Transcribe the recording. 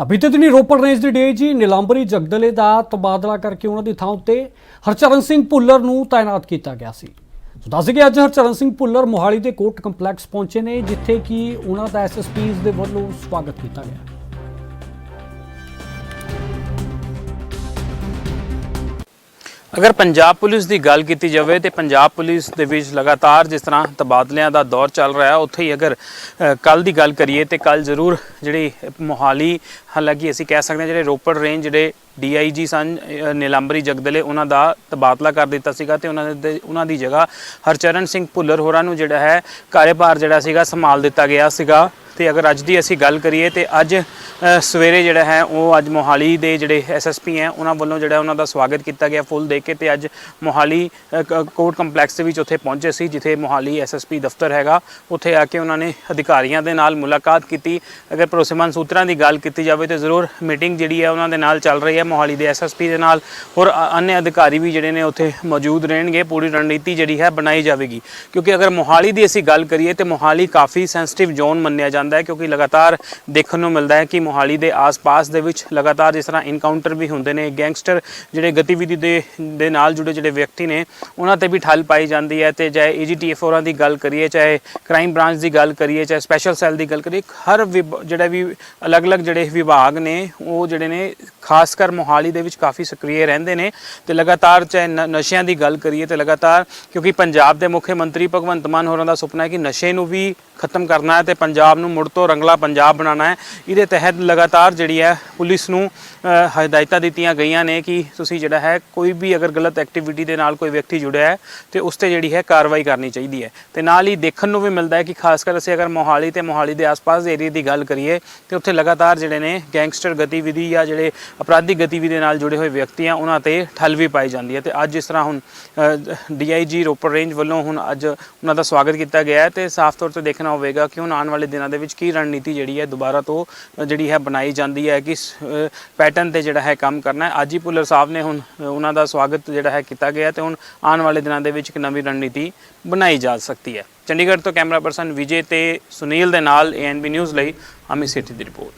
ਤਾਂ ਬੀਤੇ ਦਿਨੀ ਰੋਪੜ ਰੇਂਜ ਦੇ ਡੀਆਈਜੀ ਨਿਲੰਬਰੀ ਜਗਦਲੇ ਦਾ ਤਬਾਦਲਾ ਕਰਕੇ ਉਹਨਾਂ ਦੀ ਥਾਂ ਉੱਤੇ ਹਰਚਰਨ ਸਿੰਘ ਭੁੱਲਰ ਨੂੰ ਤਾਇਨਾਤ ਕੀਤਾ ਗਿਆ ਸੀ। ਸੋ ਦੱਸ ਕਿ ਅੱਜ ਹਰਚਰਨ ਸਿੰਘ ਭੁੱਲਰ ਮੋਹਾਲੀ ਦੇ ਕੋਰਟ ਕੰਪਲੈਕਸ ਪਹੁੰਚੇ ਨੇ, ਜਿੱਥੇ ਕਿ ਉਹਨਾਂ ਦਾ ਐਸਐਸਪੀਜ਼ ਦੇ ਵੱਲੋਂ ਸਵਾਗਤ ਕੀਤਾ ਗਿਆ। ਅਗਰ ਪੰਜਾਬ ਪੁਲਿਸ ਦੀ ਗੱਲ ਕੀਤੀ ਜਾਵੇ ਤੇ ਪੰਜਾਬ ਪੁਲਿਸ ਦੇ ਵਿੱਚ ਲਗਾਤਾਰ ਜਿਸ ਤਰ੍ਹਾਂ ਤਬਾਦਲਿਆਂ ਦਾ ਦੌਰ ਚੱਲ ਰਿਹਾ ਉੱਥੇ ਹੀ ਅਗਰ ਕੱਲ ਦੀ ਗੱਲ ਕਰੀਏ ਤੇ ਕੱਲ ਜ਼ਰੂਰ ਜਿਹੜੀ ਮੋਹਾਲੀ ਹਾਲਾਂਕਿ ਅਸੀਂ ਕਹਿ ਸਕਦੇ ਹਾਂ ਜਿਹੜੇ ਰੋਪੜ ਰੇਂਜ ਜਿਹੜੇ ਡੀਆਈਜੀ ਸਨ ਅ, ਜਗਦਲੇ ਉਹਨਾਂ ਦਾ ਤਬਾਦਲਾ ਕਰ ਦਿੱਤਾ ਸੀਗਾ ਤੇ ਉਹਨਾਂ ਦੇ ਉਹਨਾਂ ਦੀ ਜਗ੍ਹਾ ਹਰਚਰਨ ਸਿੰਘ ਭੁੱਲਰ ਹੋਰਾਂ ਨੂੰ ਜਿਹੜਾ ਹੈ ਕਾਰਜਭਾਰ ਜਿਹੜਾ ਸੀਗਾ ਸੰਭਾਲ ਦਿੱਤਾ ਗਿਆ ਸੀਗਾ। ਤੇ ਅਗਰ ਅੱਜ ਦੀ ਅਸੀਂ ਗੱਲ ਕਰੀਏ ਤੇ ਅੱਜ ਸਵੇਰੇ ਜਿਹੜਾ ਹੈ ਉਹ ਅੱਜ ਮੋਹਾਲੀ ਦੇ ਜਿਹੜੇ ਐਸਐਸਪੀ ਹੈ, ਉਹਨਾਂ ਵੱਲੋਂ ਜਿਹੜਾ ਉਹਨਾਂ ਦਾ ਸਵਾਗਤ ਕੀਤਾ ਗਿਆ ਫੁੱਲ ਦੇ ਕੇ ਤੇ ਅੱਜ ਮੋਹਾਲੀ ਕੋਰਟ ਕੰਪਲੈਕਸ ਦੇ ਵਿੱਚ ਉੱਥੇ ਪਹੁੰਚੇ ਸੀ, ਜਿੱਥੇ ਮੋਹਾਲੀ ਐਸਐਸਪੀ ਦਫ਼ਤਰ ਹੈਗਾ। ਉੱਥੇ ਆ ਕੇ ਉਹਨਾਂ ਨੇ ਅਧਿਕਾਰੀਆਂ ਦੇ ਨਾਲ ਮੁਲਾਕਾਤ ਕੀਤੀ। ਅਗਰ ਭਰੋਸੇਮੰਦ ਸੂਤਰਾਂ ਦੀ ਗੱਲ ਕੀਤੀ ਜਾਵੇ ਤੇ ਜ਼ਰੂਰ ਮੀਟਿੰਗ ਜਿਹੜੀ ਹੈ ਉਹਨਾਂ ਦੇ ਨਾਲ ਚੱਲ ਰਹੀ ਹੈ ਮੋਹਾਲੀ ਦੇ ਐਸਐਸਪੀ ਦੇ ਨਾਲ। ਹੋਰ ਅਨੇ ਅਧਿਕਾਰੀ ਵੀ ਜਿਹੜੇ ਨੇ ਉੱਥੇ ਮੌਜੂਦ ਰਹਿਣਗੇ। ਪੂਰੀ ਰਣਨੀਤੀ ਜਿਹੜੀ ਹੈ ਬਣਾਈ ਜਾਵੇਗੀ। ਕਿਉਂਕਿ ਅਗਰ ਮੋਹਾਲੀ ਦੀ ਅਸੀਂ ਗੱਲ ਕਰੀਏ ਤੇ ਮੋਹਾਲੀ ਕਾਫੀ ਸੈਂਸਿਟਿਵ ਜ਼ੋਨ ਮੰਨਿਆ ਜਾਂਦਾ ਹੈ ਕਿਉਂਕਿ ਲਗਾਤਾਰ ਦੇਖਣ ਨੂੰ ਮਿਲਦਾ ਹੈ ਕਿ ਮੋਹਾਲੀ ਦੇ ਆਸ-ਪਾਸ ਦੇ ਵਿੱਚ ਲਗਾਤਾਰ ਜਿਸ ਤਰ੍ਹਾਂ ਇਨਕਾਊਂਟਰ ਵੀ ਹੁੰਦੇ ਨੇ ਗੈਂਗਸਟਰ ਜਿਹੜੇ ਗਤੀਵਿਧੀ ਦੇ ਦੇ ਨਾਲ ਜੁੜੇ ਜਿਹੜੇ ਵਿਅਕਤੀ ਨੇ, ਉਹਨਾਂ ਤੇ ਵੀ ਠੱਲ ਪਾਈ ਜਾਂਦੀ ਹੈ ਤੇ ਚਾਹੇ ਏਜੀਟੀਐਫ ਹੋਰਾਂ ਦੀ ਗੱਲ ਕਰੀਏ, ਚਾਹੇ ਕ੍ਰਾਈਮ ਬ੍ਰਾਂਚ ਦੀ ਗੱਲ ਕਰੀਏ, ਚਾਹੇ ਸਪੈਸ਼ਲ ਸੈੱਲ ਦੀ ਗੱਲ ਕਰੀਏ, ਹਰ ਵਿਭ- ਜਿਹੜਾ ਵੀ ਅਲੱਗ-ਅਲੱਗ ਜਿਹੜੇ ਵਿਭਾਗ ਨੇ, ਉਹ ਜਿਹੜੇ ਨੇ ਖਾਸ ਕਰ ਮੋਹਾਲੀ ਦੇ ਵਿੱਚ ਕਾਫੀ ਸਕਰੀਏ ਰਹਿੰਦੇ ਨੇ ਤੇ ਲਗਾਤਾਰ ਚਾਹੇ ਨ- ਨਸ਼ਿਆਂ ਦੀ ਗੱਲ ਕਰੀਏ ਤੇ ਲਗਾਤਾਰ ਕਿਉਂਕਿ ਪੰਜਾਬ ਦੇ ਮੁੱਖ ਮੰਤਰੀ ਭਗਵੰਤ ਮਾਨ ਹੋਰਾਂ ਦਾ ਸੁਪਨਾ ਹੈ ਕਿ ਨਸ਼ੇ ਨੂੰ ਵੀ ਖਤਮ ਕਰਨਾ ਹੈ ਤੇ ਪੰਜਾਬ ਨੂੰ ਮੁੜ ਤੋਂ ਰੰਗਲਾ ਪੰਜਾਬ ਬਣਾਉਣਾ ਹੈ। ਇਹਦੇ ਤਹਿਤ ਲਗਾਤਾਰ ਜਿਹੜੀ ਹੈ ਪੁਲਿਸ ਨੂੰ ਹਦਾਇਤਾਂ ਦਿੱਤੀਆਂ ਗਈਆਂ ਨੇ ਕਿ ਤੁਸੀਂ ਜਿਹੜਾ ਹੈ ਕੋਈ ਵੀ ਅਗਰ ਗਲਤ ਐਕਟੀਵਿਟੀ ਦੇ ਨਾਲ ਕੋਈ ਵਿਅਕਤੀ ਜੁੜਿਆ ਹੈ ਤੇ ਉਸ ਤੇ ਜਿਹੜੀ ਹੈ ਕਾਰਵਾਈ ਕਰਨੀ ਚਾਹੀਦੀ ਹੈ। ਤੇ ਨਾਲ ਹੀ ਦੇਖਣ ਨੂੰ ਵੀ ਮਿਲਦਾ ਹੈ ਕਿ ਖਾਸ ਕਰ ਅਸੀਂ ਅਗਰ ਮੋਹਾਲੀ ਤੇ ਮੋਹਾਲੀ ਦੇ ਆਸ-ਪਾਸ ਦੇ ਏਰੀਆ ਦੀ ਗੱਲ ਕਰੀਏ ਤੇ ਉੱਥੇ ਲਗਾਤਾਰ ਜਿਹੜੇ ਨੇ ਗੈਂਗਸਟਰ ਗਤੀਵਿਧੀ ਜਾਂ ਜਿਹੜੇ ਅਪਰਾਧਿਕ ਗਤੀਵਿਧੀ ਦੇ ਨਾਲ ਜੁੜੇ ਹੋਏ ਵਿਅਕਤੀ ਆ, ਉਹਨਾਂ ਤੇ ਠੱਲ ਵੀ ਪਾਈ ਜਾਂਦੀ ਹੈ। ਤੇ ਅੱਜ ਇਸ ਤਰ੍ਹਾਂ ਹੁਣ ਡੀਆਈਜੀ ਰੋਪੜ ਰੇਂਜ ਵੱਲੋਂ ਹੁਣ ਅੱਜ ਉਹਨਾਂ ਦਾ ਸਵਾਗਤ ਕੀਤਾ ਗਿਆ ਹੈ ਤੇ ਸਾਫ਼ ਤੌਰ ਤੇ ਦੇਖਣਾ ਹੋਵੇਗਾ ਕਿ ਹੁਣ ਆਉਣ ਵਾਲੇ ਦਿਨਾਂ ਦੇ ਵਿੱਚ ਕੀ ਰਣਨੀਤੀ ਜਿਹੜੀ ਹੈ ਦੁਬਾਰਾ ਤੋਂ ਜਿਹੜੀ ਹੈ ਬਣਾਈ ਜਾਂਦੀ ਹੈ ਕਿ ਪੈਟਰਨ ਤੇ ਜਿਹੜਾ ਹੈ ਕੰਮ ਕਰਨਾ ਹੈ। ਅੱਜ ਹੀ ਭੁੱਲਰ ਸਾਹਿਬ ਨੇ ਹੁਣ ਉਹਨਾਂ ਦਾ ਸਵਾਗਤ ਜਿਹੜਾ ਹੈ ਕੀਤਾ ਗਿਆ ਤੇ ਹੁਣ ਆਉਣ ਵਾਲੇ ਦਿਨਾਂ ਦੇ ਵਿੱਚ ਇੱਕ ਨਵੀਂ ਰਣਨੀਤੀ ਬਣਾਈ ਜਾ ਸਕਦੀ ਹੈ। ਚੰਡੀਗੜ੍ਹ ਤੋਂ ਕੈਮਰਾ ਪਰਸਨ ਵਿਜੇ ਤੇ ਸੁਨੀਲ ਦੇ ਨਾਲ ਏਐਨਬੀ ਨਿਊਜ਼ ਲਈ ਅਮਿਤ ਸੇਠੀ ਦੀ ਰਿਪੋਰਟ।